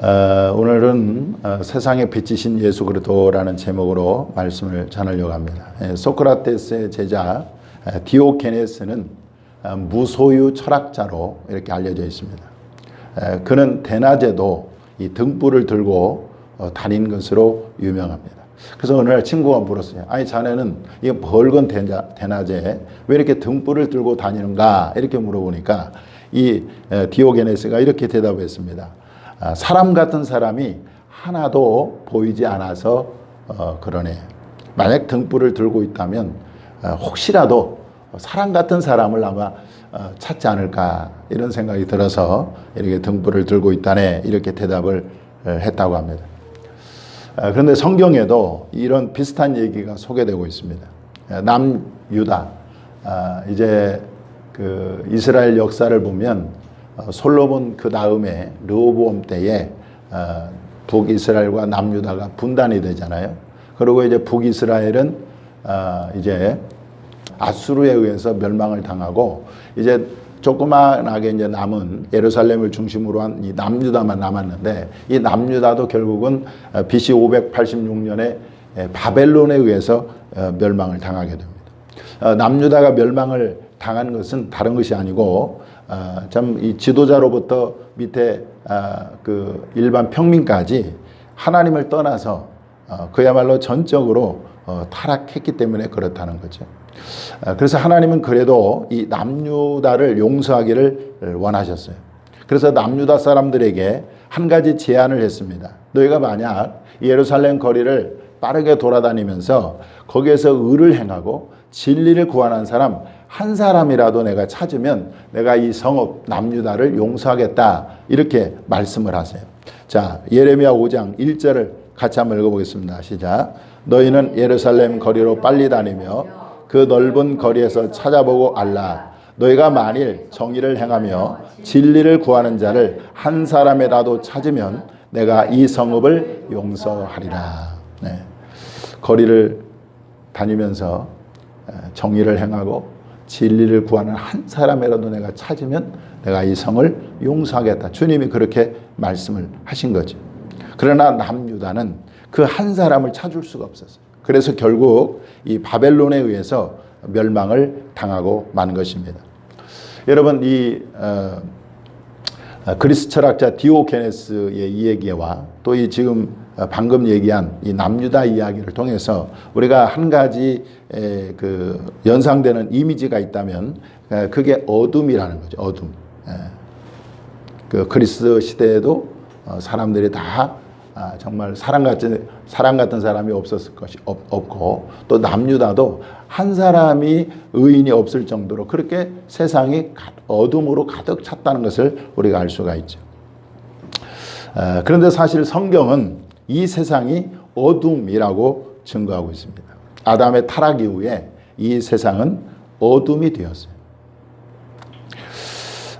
어, 오늘은 어, 세상의 빛이신 예수 그리스도라는 제목으로 말씀을 전하려고 합니다. 예, 소크라테스의 제자 에, 디오케네스는 어, 무소유 철학자로 이렇게 알려져 있습니다. 에, 그는 대낮에도 이 등불을 들고 어, 다닌 것으로 유명합니다. 그래서 어느 날 친구가 물었어요. 아니 자네는 이 벌건 대낮- 대낮에 왜 이렇게 등불을 들고 다니는가 이렇게 물어보니까 이 에, 디오게네스가 이렇게 대답했습니다. 아, 사람 같은 사람이 하나도 보이지 않아서 어, 그러네. 만약 등불을 들고 있다면 어, 혹시라도 사람 같은 사람을 아마 어, 찾지 않을까 이런 생각이 들어서 이렇게 등불을 들고 있다네 이렇게 대답을 어, 했다고 합니다. 아, 그런데 성경에도 이런 비슷한 얘기가 소개되고 있습니다. 아, 남유다 아, 이제 그 이스라엘 역사를 보면 어, 솔로몬 그 다음에 르호보암 때에 어, 북이스라엘과 남유다가 분단이 되잖아요. 그리고 이제 북이스라엘은 어, 이제 아수르에 의해서 멸망을 당하고 이제 조그만하게 이제 남은 예루살렘을 중심으로 한 이 남유다만 남았는데 이 남유다도 결국은 어, BC 586년에 바벨론에 의해서 어, 멸망을 당하게 됩니다. 어, 남유다가 멸망을 당한 것은 다른 것이 아니고 어, 참이 지도자로부터 밑에 아, 그 일반 평민까지 하나님을 떠나서 어, 그야말로 전적으로 어, 타락했기 때문에 그렇다는 거죠. 아, 그래서 하나님은 그래도 이 남유다를 용서하기를 원하셨어요. 그래서 남유다 사람들에게 한 가지 제안을 했습니다. 너희가 만약 예루살렘 거리를 빠르게 돌아다니면서 거기에서 의를 행하고 진리를 구하는 사람 한 사람이라도 내가 찾으면 내가 이 성읍 남유다를 용서하겠다 이렇게 말씀을 하세요. 자 예레미야 5장 1절을 같이 한번 읽어보겠습니다. 시작. 너희는 예루살렘 거리로 빨리 다니며 그 넓은 거리에서 찾아보고 알라. 너희가 만일 정의를 행하며 진리를 구하는 자를 한 사람이라도 찾으면 내가 이 성읍을 용서하리라. 네. 거리를 다니면서 정의를 행하고 진리를 구하는 한 사람이라도 내가 찾으면 내가 이 성을 용서하겠다. 주님이 그렇게 말씀을 하신 거죠. 그러나 남유다는 그 한 사람을 찾을 수가 없었어요. 그래서 결국 이 바벨론에 의해서 멸망을 당하고 만 것입니다. 여러분 이 어, 그리스 철학자 디오케네스의 이 얘기와 또 이 지금 방금 얘기한 이 남유다 이야기를 통해서 우리가 한 가지 에, 그 연상되는 이미지가 있다면 에, 그게 어둠이라는 거죠. 어둠. 에. 그 그리스 시대에도 어, 사람들이 다 아, 정말 사람 같은 사람 같은 사람이 없었을 것이 없, 없고 또 남유다도 한 사람이 의인이 없을 정도로 그렇게 세상이 가- 어둠으로 가득 찼다는 것을 우리가 알 수가 있죠. 아, 그런데 사실 성경은 이 세상이 어둠이라고 증거하고 있습니다. 아담의 타락 이후에 이 세상은 어둠이 되었어요.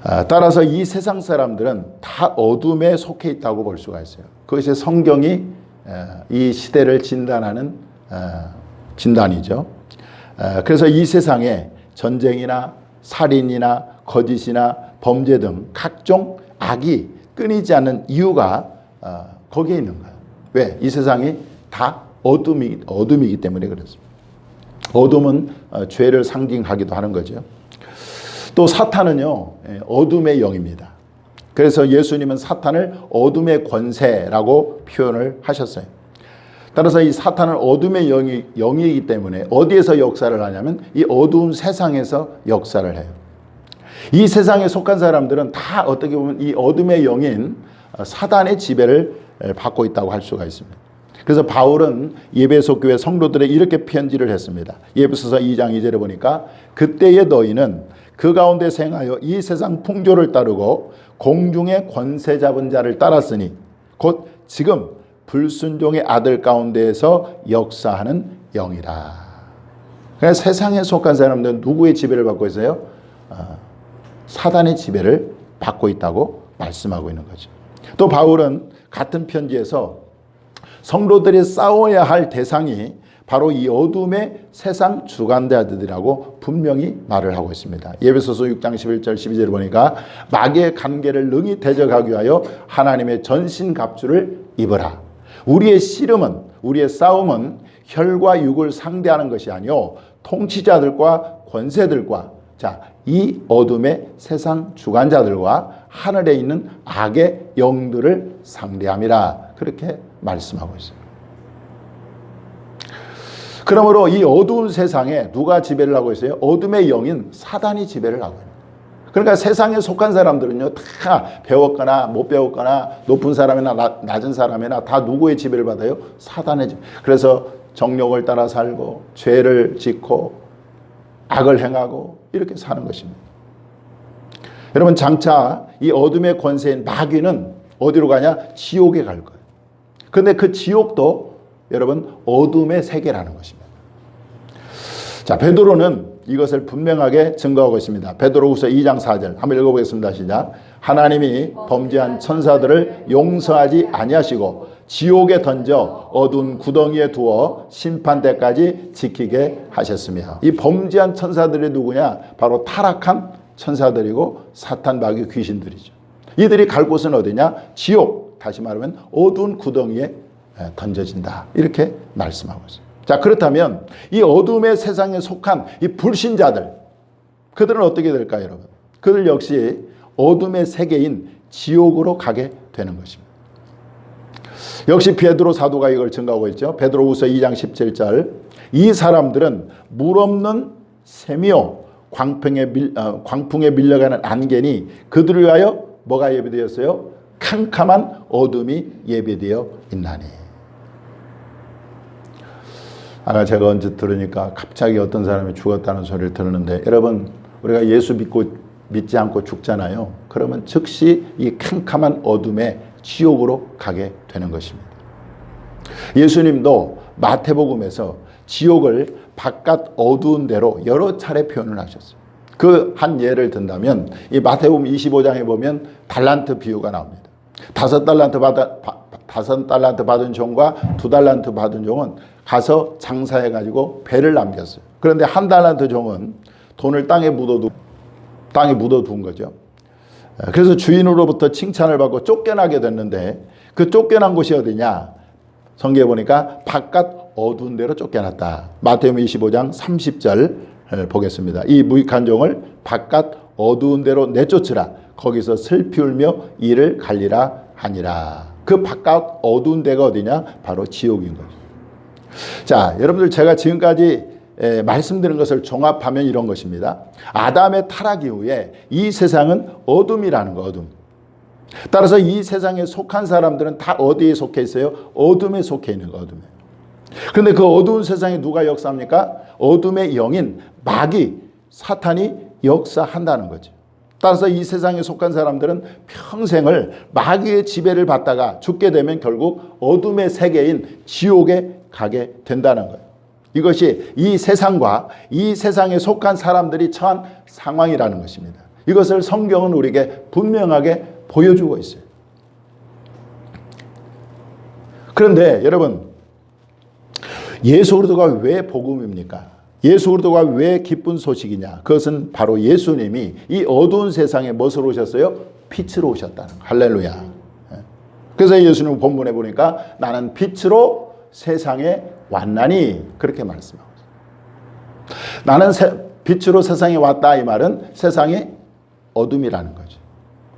아, 따라서 이 세상 사람들은 다 어둠에 속해 있다고 볼 수가 있어요. 그것이 성경이 에, 이 시대를 진단하는 어, 진단이죠. 에, 그래서 이 세상에 전쟁이나 살인이나 거짓이나 범죄 등 각종 악이 끊이지 않는 이유가 어, 거기에 있는 거예요. 왜? 이 세상이 다 어둠이 어둠이기 때문에 그렇습니다. 어둠은 어, 죄를 상징하기도 하는 거죠. 또 사탄은요 예, 어둠의 영입니다. 그래서 예수님은 사탄을 어둠의 권세라고 표현을 하셨어요. 따라서 이 사탄은 어둠의 영이, 영이기 때문에 어디에서 역사를 하냐면 이 어두운 세상에서 역사를 해요. 이 세상에 속한 사람들은 다 어떻게 보면 이 어둠의 영인 어, 사단의 지배를 에, 받고 있다고 할 수가 있습니다. 그래서 바울은 예배소 교회 성도들에 이렇게 편지를 했습니다. 예배소서 2장 2절에 보니까 그때의 너희는 그 가운데 생하여 이 세상 풍조를 따르고 공중의 권세 잡은 자를 따랐으니 곧 지금 불순종의 아들 가운데에서 역사하는 영이라. 그러니까 세상에 속한 사람들은 누구의 지배를 받고 있어요? 어, 사단의 지배를 받고 있다고 말씀하고 있는 거죠. 또 바울은 같은 편지에서 성도들이 싸워야 할 대상이 바로 이 어둠의 세상 주관자들이라고 분명히 말을 하고 있습니다. 예배소서 6장 11절 12절을 보니까 마귀의 관계를 능히 대적하기 위하여 하나님의 전신 갑주를 입어라. 우리의 씨름은 우리의 싸움은 혈과 육을 상대하는 것이 아니요 통치자들과 권세들과 자, 이 어둠의 세상 주관자들과 하늘에 있는 악의 영들을 상대함이라 그렇게 말씀하고 있습니다. 그러므로 이 어두운 세상에 누가 지배를 하고 있어요? 어둠의 영인 사단이 지배를 하고 있는 그러니까 세상에 속한 사람들은요, 다 배웠거나 못 배웠거나 높은 사람이나 나, 낮은 사람이나 다 누구의 지배를 받아요? 사단의 지배. 그래서 정욕을 따라 살고 죄를 짓고 악을 행하고 이렇게 사는 것입니다. 여러분 장차 이 어둠의 권세인 마귀는 어디로 가냐? 지옥에 갈 거예요. 근데 그 지옥도 여러분 어둠의 세계라는 것입니다. 자, 베드로는 이것을 분명하게 증거하고 있습니다. 베드로후서 2장 4절 한번 읽어보겠습니다. 시작. 하나님이 범죄한 천사들을 용서하지 아니하시고 지옥에 던져 어두운 구덩이에 두어 심판 때까지 지키게 하셨으며 이 범죄한 천사들이 누구냐? 바로 타락한 천사들이고 사탄 마귀 귀신들이죠. 이들이 갈 곳은 어디냐? 지옥. 다시 말하면 어두운 구덩이에 던져진다. 이렇게 말씀하고 있습니다. 자, 그렇다면 이 어둠의 세상에 속한 이 불신자들, 그들은 어떻게 될까요, 여러분? 그들 역시 어둠의 세계인 지옥으로 가게 되는 것입니다. 역시 베드로 사도가 이걸 증가하고 있죠. 베드로후서 2장 17절. 이 사람들은 물 없는 샘이요 광풍에 밀 어, 광풍에 밀려가는 안개니 그들을 위하여 뭐가 예비되었어요? 캄캄한 어둠이 예비되어 있나니. 아까 제가 언제 들으니까 갑자기 어떤 사람이 죽었다는 소리를 들었는데 여러분 우리가 예수 믿고 믿지 않고 죽잖아요. 그러면 즉시 이 캄캄한 어둠에 지옥으로 가게 되는 것입니다. 예수님도 마태복음에서 지옥을 바깥 어두운 데로 여러 차례 표현을 하셨어요. 그 한 예를 든다면 이 마태복음 25장에 보면 달란트 비유가 나옵니다. 다섯 달란트 받아 다섯 달란트 받은 종과 두 달란트 받은 종은 가서 장사해 가지고 배를 남겼어요. 그런데 한 달란트 종은 돈을 땅에 묻어두 땅에 묻어둔 거죠. 그래서 주인으로부터 칭찬을 받고 쫓겨나게 됐는데 그 쫓겨난 곳이 어디냐? 성경에 보니까 바깥 어두운 데로 쫓겨났다. 마태복음 25장 30절 보겠습니다. 이 무익한 종을 바깥 어두운 데로 내쫓으라. 거기서 슬피 울며 이를 갈리라 하니라. 그 바깥 어두운 데가 어디냐? 바로 지옥인 거죠. 자, 여러분들 제가 지금까지 에, 말씀드린 것을 종합하면 이런 것입니다. 아담의 타락 이후에 이 세상은 어둠이라는 거, 어둠. 따라서 이 세상에 속한 사람들은 다 어디에 속해 있어요? 어둠에 속해 있는 거, 어둠에. 그런데 그 어두운 세상에 누가 역사합니까? 어둠의 영인 마귀, 사탄이 역사한다는 거죠. 따라서 이 세상에 속한 사람들은 평생을 마귀의 지배를 받다가 죽게 되면 결국 어둠의 세계인 지옥에 가게 된다는 거예요. 이것이 이 세상과 이 세상에 속한 사람들이 처한 상황이라는 것입니다. 이것을 성경은 우리에게 분명하게 보여주고 있어요. 그런데 여러분, 예수 그리스도가 왜 복음입니까? 예수 그리스도가 왜 기쁜 소식이냐? 그것은 바로 예수님이 이 어두운 세상에 무엇으로 오셨어요? 빛으로 오셨다는 거. 할렐루야. 그래서 예수님 본문에 보니까 나는 빛으로 세상에 왔나니 그렇게 말씀하고 있어요. 나는 세, 빛으로 세상에 왔다 이 말은 세상의 어둠이라는 거죠.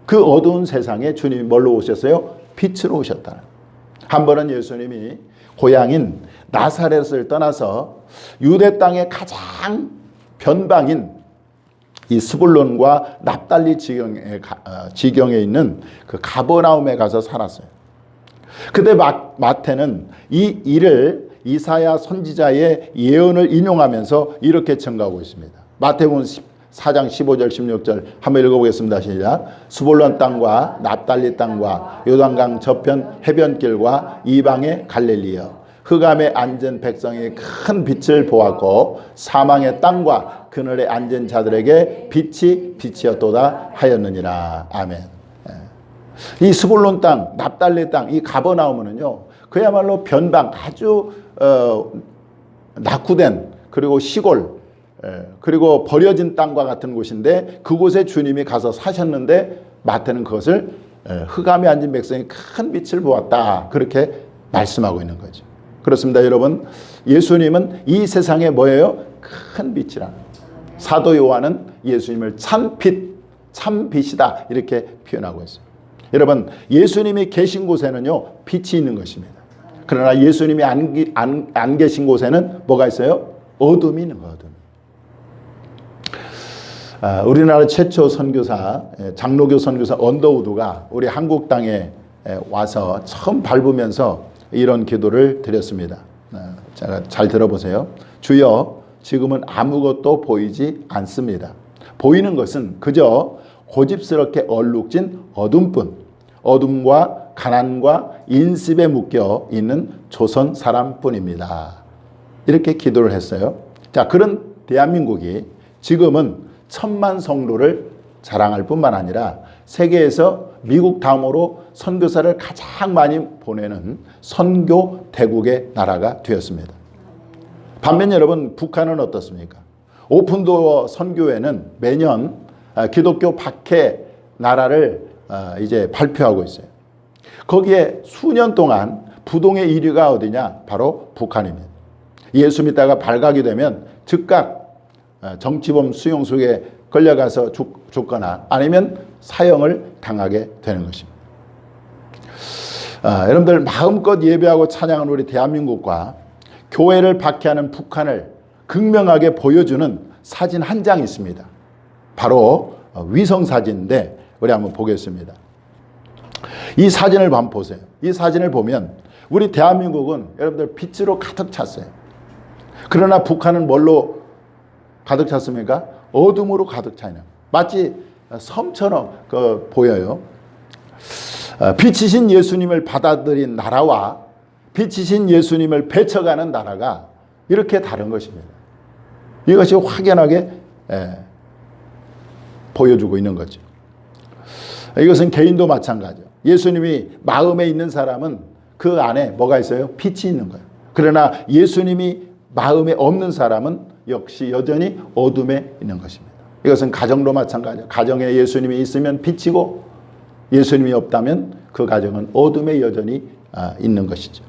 그 어두운 세상에 주님이 뭘로 오셨어요? 빛으로 오셨다. 한 번은 예수님이 고향인 나사렛을 떠나서 유대 땅의 가장 변방인 이 스불론과 납달리 지경에, 어, 지경에 있는 그 가버나움에 가서 살았어요. 근데 마태는 이 일을 이사야 선지자의 예언을 인용하면서 이렇게 증가하고 있습니다. 마태복음 4장 15절 16절 한번 읽어보겠습니다. 시작. 수볼론 땅과 납달리 땅과 요단강 저편 해변길과 이방의 갈릴리여 흑암에 앉은 백성이 큰 빛을 보았고 사망의 땅과 그늘에 앉은 자들에게 빛이 빛이었도다 하였느니라. 아멘. 예. 이 스불론 땅, 납달리 땅, 이 가버나움은요, 그야말로 변방 아주 어, 낙후된 그리고 시골 예, 그리고 버려진 땅과 같은 곳인데 그곳에 주님이 가서 사셨는데 마태는 그것을 예, 흑암에 앉은 백성이 큰 빛을 보았다 그렇게 말씀하고 있는 거죠. 그렇습니다, 여러분. 예수님은 이 세상에 뭐예요? 큰 빛이라. 사도 요한은 예수님을 참 빛, 참 빛이다 이렇게 표현하고 있어요. 여러분, 예수님이 계신 곳에는요 빛이 있는 것입니다. 그러나 예수님이 안, 기- 안, 안 계신 곳에는 뭐가 있어요? 어둠이 있는. 어둠. 아, 우리나라 최초 선교사 예, 장로교 선교사 언더우드가 우리 한국 땅에 예, 와서 처음 밟으면서 이런 기도를 드렸습니다. 아, 제가 잘 들어보세요. 주여 지금은 아무것도 보이지 않습니다. 보이는 것은 그저 고집스럽게 얼룩진 어둠뿐 어둠과 가난과 인습에 묶여 있는 조선 사람뿐입니다. 이렇게 기도를 했어요. 자, 그런 대한민국이 지금은 천만 성도를 자랑할 뿐만 아니라 세계에서 미국 다음으로 선교사를 가장 많이 보내는 선교 대국의 나라가 되었습니다. 반면 여러분 북한은 어떻습니까? 오픈도어 선교회는 매년 아, 기독교 박해 나라를 아, 이제 발표하고 있어요. 거기에 수년 동안 부동의 1위가 어디냐? 바로 북한입니다. 예수 믿다가 발각이 되면 즉각 어, 정치범 수용소에 걸려가서 죽, 죽거나 아니면 사형을 당하게 되는 것입니다. 아, 여러분들 마음껏 예배하고 찬양하는 우리 대한민국과 교회를 박해하는 북한을 극명하게 보여주는 사진 한장 있습니다. 바로 어, 위성 사진인데 우리 한번 보겠습니다. 이 사진을 한번 보세요. 이 사진을 보면 우리 대한민국은 여러분들 빛으로 가득 찼어요. 그러나 북한은 뭘로 가득 찼습니까? 어둠으로 가득 차 있는. 마치 섬처럼 그 보여요. 어, 빛이신 예수님을 받아들인 나라와 빛이신 예수님을 배쳐가는 나라가 이렇게 다른 것입니다. 이것이 확연하게 예, 보여주고 있는 거죠. 이것은 개인도 마찬가지요. 예수님이 마음에 있는 사람은 그 안에 뭐가 있어요? 빛이 있는 거예요. 그러나 예수님이 마음에 없는 사람은 역시 여전히 어둠에 있는 것입니다. 이것은 가정도 마찬가지예요. 가정에 예수님이 있으면 빛이고 예수님이 없다면 그 가정은 어둠에 여전히 아, 있는 것이죠.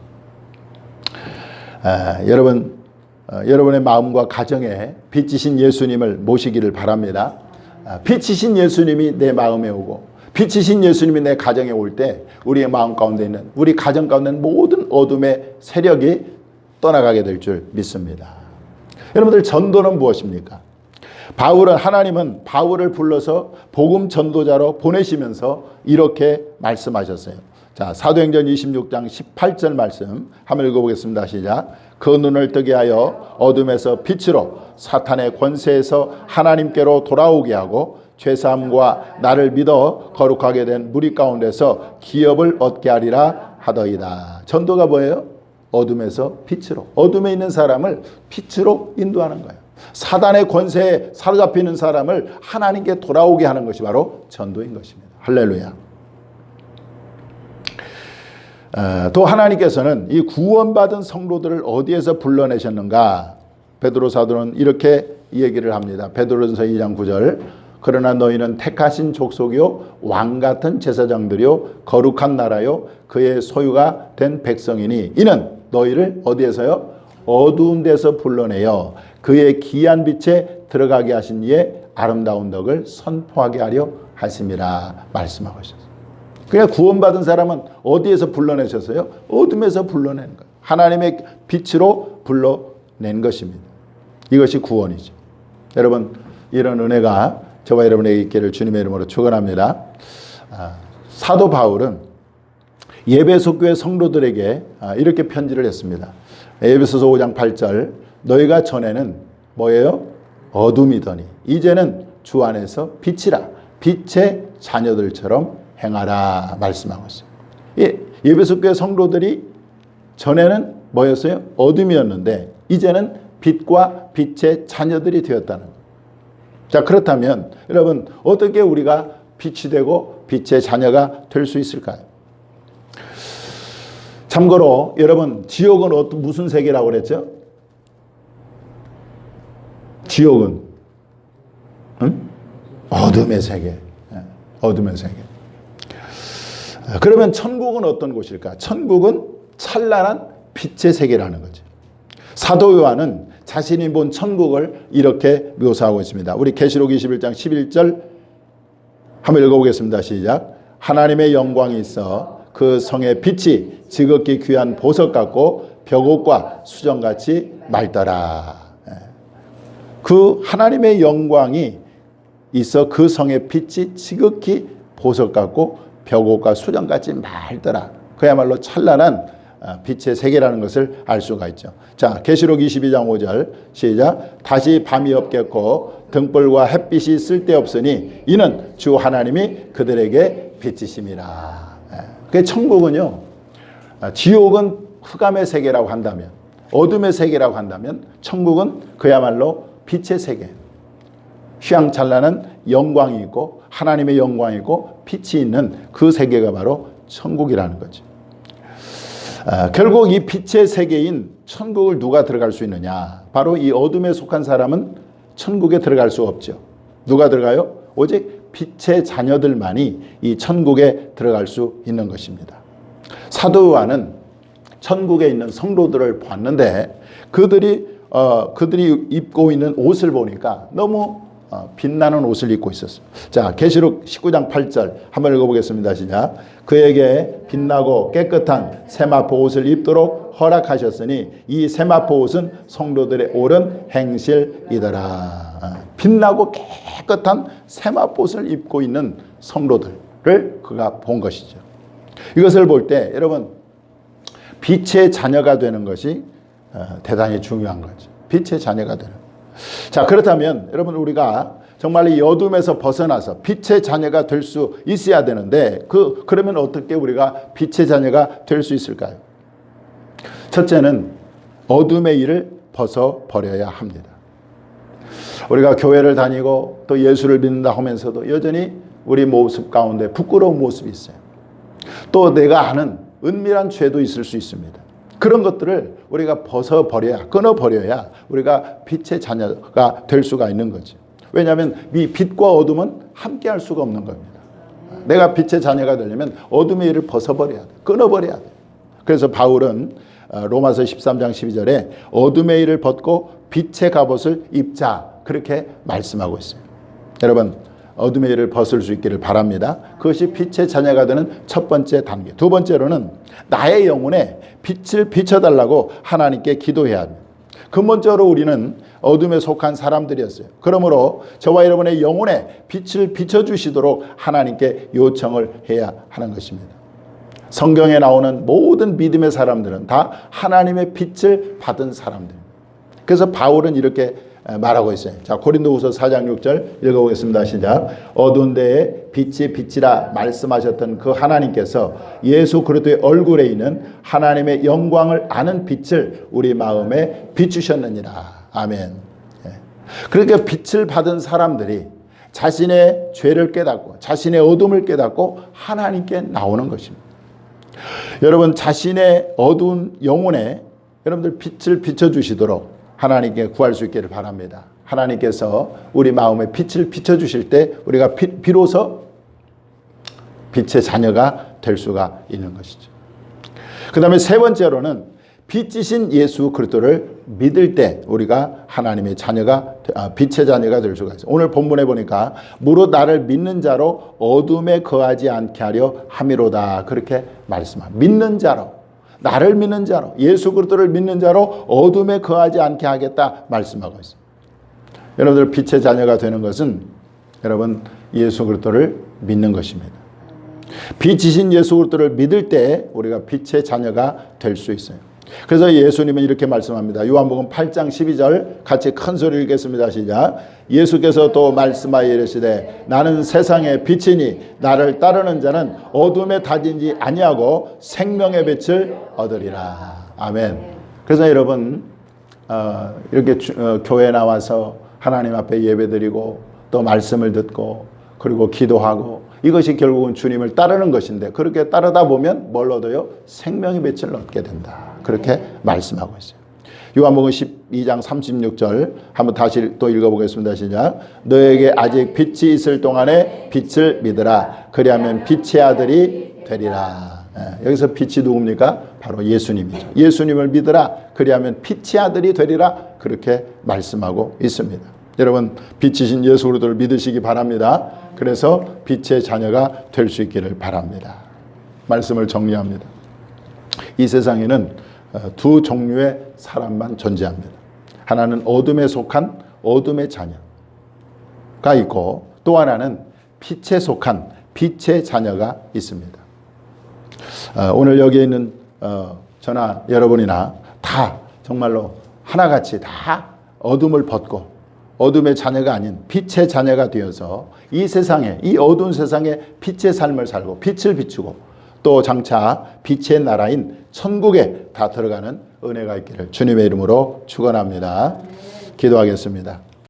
아, 여러분, 어, 여러분의 마음과 가정에 빛이신 예수님을 모시기를 바랍니다. 아, 빛이신 예수님이 내 마음에 오고 빛이신 예수님이 내 가정에 올 때 우리의 마음 가운데 있는 우리 가정 가운데 모든 어둠의 세력이 떠나가게 될 줄 믿습니다. 여러분들 전도는 무엇입니까? 바울은 하나님은 바울을 불러서 복음 전도자로 보내시면서 이렇게 말씀하셨어요. 자, 사도행전 26장 18절 말씀 한번 읽어보겠습니다. 시작. 그 눈을 뜨게 하여 어둠에서 빛으로 사탄의 권세에서 하나님께로 돌아오게 하고 죄사함과 나를 믿어 거룩하게 된 무리 가운데서 기업을 얻게 하리라 하더이다. 전도가 뭐예요? 어둠에서 빛으로. 어둠에 있는 사람을 빛으로 인도하는 거예요. 사단의 권세에 사로잡히는 사람을 하나님께 돌아오게 하는 것이 바로 전도인 것입니다. 할렐루야. 어, 또 하나님께서는 이 구원받은 성도들을 어디에서 불러내셨는가? 베드로 사도는 이렇게 얘기를 합니다. 베드로전서 2장 9절. 그러나 너희는 택하신 족속이요 왕 같은 제사장들이요 거룩한 나라요 그의 소유가 된 백성이니 이는 너희를 어디에서요 어두운 데서 불러내어 그의 기이한 빛에 들어가게 하신 이의 아름다운 덕을 선포하게 하려 하심이라 말씀하고 있었어요. 그냥 구원받은 사람은 어디에서 불러내셨어요? 어둠에서 불러낸 거예요. 하나님의 빛으로 불러낸 것입니다. 이것이 구원이죠. 여러분 이런 은혜가 저와 여러분에게 있기를 주님의 이름으로 축원합니다. 아, 사도 바울은 예배소 교회 성도들에게 아, 이렇게 편지를 했습니다. 예배소서 5장 8절 너희가 전에는 뭐예요? 어둠이더니 이제는 주 안에서 빛이라 빛의 자녀들처럼 행하라 말씀하고 있어요. 예, 예배소 교회 성도들이 전에는 뭐였어요? 어둠이었는데 이제는 빛과 빛의 자녀들이 되었다는 거예요. 자, 그렇다면 여러분 어떻게 우리가 빛이 되고 빛의 자녀가 될 수 있을까요? 참고로 여러분 지옥은 무슨 세계라고 그랬죠? 지옥은 응? 어둠의 세계. 예, 어둠의 세계. 아, 그러면 천국은 어떤 곳일까? 천국은 찬란한 빛의 세계라는 거죠. 사도 요한은 자신이 본 천국을 이렇게 묘사하고 있습니다. 우리 계시록 21장 11절 한번 읽어보겠습니다. 시작. 하나님의 영광이 있어 그 성의 빛이 지극히 귀한 보석 같고 벽옥과 수정같이 맑더라. 예. 그 하나님의 영광이 있어 그 성의 빛이 지극히 보석 같고 벽옥과 수정같이 맑더라. 그야말로 찬란한 아, 빛의 세계라는 것을 알 수가 있죠. 자, 계시록 22장 5절 시작. 다시 밤이 없겠고 등불과 햇빛이 쓸데없으니 이는 주 하나님이 그들에게 빛이심이라. 예. 그 천국은요. 아, 지옥은 흑암의 세계라고 한다면 어둠의 세계라고 한다면 천국은 그야말로 빛의 세계. 휘황찬란한 영광이 있고 하나님의 영광이 있고 빛이 있는 그 세계가 바로 천국이라는 거죠. 아, 결국 이 빛의 세계인 천국을 누가 들어갈 수 있느냐? 바로 이 어둠에 속한 사람은 천국에 들어갈 수 없죠. 누가 들어가요? 오직 빛의 자녀들만이 이 천국에 들어갈 수 있는 것입니다. 사도 요한은 천국에 있는 성도들을 봤는데 그들이 어, 그들이 입고 있는 옷을 보니까 너무 어, 빛나는 옷을 입고 있었어요. 자, 계시록 19장 8절 한번 읽어보겠습니다. 시작. 그에게 빛나고 깨끗한 세마포 옷을 입도록 허락하셨으니 이 세마포 옷은 성도들의 옳은 행실이더라. 어, 빛나고 깨끗한 세마포 옷을 입고 있는 성도들을 그가 본 것이죠. 이것을 볼 때 여러분 빛의 자녀가 되는 것이 어, 대단히 중요한 거죠. 빛의 자녀가 되는. 자, 그렇다면 여러분 우리가 정말 이 어둠에서 벗어나서 빛의 자녀가 될 수 있어야 되는데 그 그러면 어떻게 우리가 빛의 자녀가 될 수 있을까요? 첫째는 어둠의 일을 벗어 버려야 합니다. 우리가 교회를 다니고 또 예수를 믿는다 하면서도 여전히 우리 모습 가운데 부끄러운 모습이 있어요. 또 내가 아는 은밀한 죄도 있을 수 있습니다. 그런 것들을 우리가 벗어 버려야 끊어 버려야 우리가 빛의 자녀가 될 수가 있는 거죠. 왜냐하면 이 빛과 어둠은 함께 할 수가 없는 겁니다. 내가 빛의 자녀가 되려면 어둠의 일을 벗어 버려야 돼. 끊어 버려야 돼. 그래서 바울은 어, 로마서 13장 12절에 어둠의 일을 벗고 빛의 갑옷을 입자 그렇게 말씀하고 있어요. 여러분 어둠의 일을 벗을 수 있기를 바랍니다. 그것이 빛의 자녀가 되는 첫 번째 단계. 두 번째로는 나의 영혼에 빛을 비춰달라고 하나님께 기도해야 합니다. 근본적으로 우리는 어둠에 속한 사람들이었어요. 그러므로 저와 여러분의 영혼에 빛을 비춰주시도록 하나님께 요청을 해야 하는 것입니다. 성경에 나오는 모든 믿음의 사람들은 다 하나님의 빛을 받은 사람들. 그래서 바울은 이렇게 말하고 있어요. 자, 고린도후서 4장 6절 읽어보겠습니다. 시작. 어두운 데에 빛이 빛이라 말씀하셨던 그 하나님께서 예수 그리스도의 얼굴에 있는 하나님의 영광을 아는 빛을 우리 마음에 비추셨느니라. 아멘. 예. 그러니까 빛을 받은 사람들이 자신의 죄를 깨닫고 자신의 어둠을 깨닫고 하나님께 나오는 것입니다. 여러분 자신의 어두운 영혼에 여러분들 빛을 비춰 주시도록 하나님께 구할 수 있기를 바랍니다. 하나님께서 우리 마음에 빛을 비춰 주실 때 우리가 비, 비로소 빛의 자녀가 될 수가 있는 것이죠. 그 다음에 세 번째로는 빛이신 예수 그리스도를 믿을 때 우리가 하나님의 자녀가 아, 빛의 자녀가 될 수가 있어요. 오늘 본문에 보니까 무릇 나를 믿는 자로 어둠에 거하지 않게 하려 함이로다 그렇게 말씀합니다. 믿는 자로 나를 믿는 자로 예수 그리스도를 믿는 자로 어둠에 거하지 않게 하겠다 말씀하고 있습니다. 여러분들 빛의 자녀가 되는 것은 여러분 예수 그리스도를 믿는 것입니다. 빛이신 예수 그리스도를 믿을 때 우리가 빛의 자녀가 될 수 있어요. 그래서 예수님은 이렇게 말씀합니다. 요한복음 8장 12절 같이 큰 소리 읽겠습니다. 시작. 예수께서 또 말씀하여 이르시되 나는 세상의 빛이니 나를 따르는 자는 어둠에 다진지 아니하고 생명의 빛을 얻으리라. 아멘. 그래서 여러분 어, 이렇게 주, 어, 교회 나와서 하나님 앞에 예배드리고 또 말씀을 듣고 그리고 기도하고 이것이 결국은 주님을 따르는 것인데 그렇게 따르다 보면 뭘 얻어요? 생명의 빛을 얻게 된다. 그렇게 말씀하고 있어요. 요한복음 12장 36절 한번 다시 또 읽어보겠습니다. 시작. 너에게 아직 빛이 있을 동안에 빛을 믿으라. 그리하면 빛의 아들이 되리라. 예, 여기서 빛이 누굽니까? 바로 예수님이죠. 예수님을 믿으라. 그리하면 빛의 아들이 되리라. 그렇게 말씀하고 있습니다. 여러분 빛이신 예수 그리스도를 믿으시기 바랍니다. 그래서 빛의 자녀가 될 수 있기를 바랍니다. 말씀을 정리합니다. 이 세상에는 어, 두 종류의 사람만 존재합니다. 하나는 어둠에 속한 어둠의 자녀가 있고 또 하나는 빛에 속한 빛의 자녀가 있습니다. 어, 오늘 여기 있는 어, 저나 여러분이나 다 정말로 하나같이 다 어둠을 벗고 어둠의 자녀가 아닌 빛의 자녀가 되어서 이 세상에 이 어두운 세상에 빛의 삶을 살고 빛을 비추고 또 장차 빛의 나라인 천국에 다 들어가는 은혜가 있기를 주님의 이름으로 축원합니다. 기도하겠습니다.